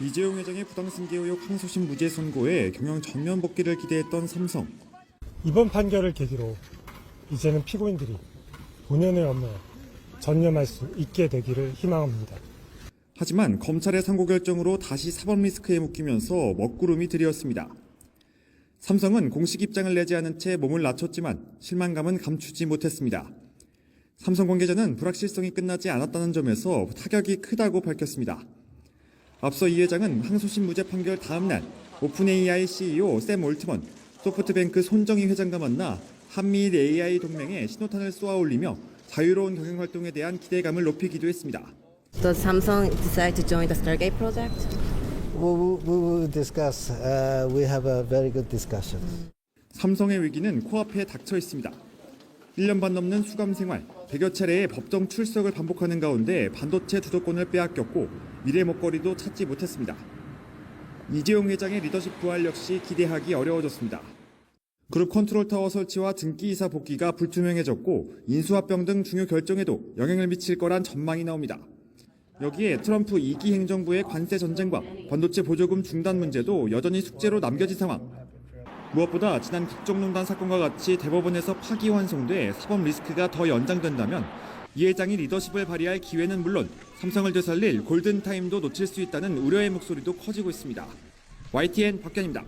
이재용 회장의 부당 승계 의혹 항소심 무죄 선고에 경영 전면 복귀를 기대했던 삼성. 이번 판결을 계기로 이제는 피고인들이 본연의 업무에 전념할 수 있게 되기를 희망합니다. 하지만 검찰의 선고 결정으로 다시 사법 리스크에 묶이면서 먹구름이 들이었습니다. 삼성은 공식 입장을 내지 않은 채 몸을 낮췄지만 실망감은 감추지 못했습니다. 삼성 관계자는 불확실성이 끝나지 않았다는 점에서 타격이 크다고 밝혔습니다. 앞서 이 회장은 항소심 무죄 판결 다음 날 오픈 AI CEO 샘 올트먼, 소프트뱅크 손정희 회장과 만나 한미일 AI 동맹에 신호탄을 쏘아 올리며 자유로운 경영 활동에 대한 기대감을 높이기도 했습니다. Does Samsung decide to join the Stargate project? We will, we will discuss. Uh, we have a very good discussion. 삼성의 위기는 코앞에 닥쳐 있습니다. 1년 반 넘는 수감 생활, 100여 차례의 법정 출석을 반복하는 가운데 반도체 주도권을 빼앗겼고 미래 먹거리도 찾지 못했습니다. 이재용 회장의 리더십 부활 역시 기대하기 어려워졌습니다. 그룹 컨트롤 타워 설치와 등기 이사 복귀가 불투명해졌고 인수합병 등 중요 결정에도 영향을 미칠 거란 전망이 나옵니다. 여기에 트럼프 2기 행정부의 관세 전쟁과 반도체 보조금 중단 문제도 여전히 숙제로 남겨진 상황. 무엇보다 지난 국정농단 사건과 같이 대법원에서 파기환송돼 사법 리스크가 더 연장된다면 이 회장이 리더십을 발휘할 기회는 물론 삼성을 되살릴 골든타임도 놓칠 수 있다는 우려의 목소리도 커지고 있습니다. YTN 박현입니다.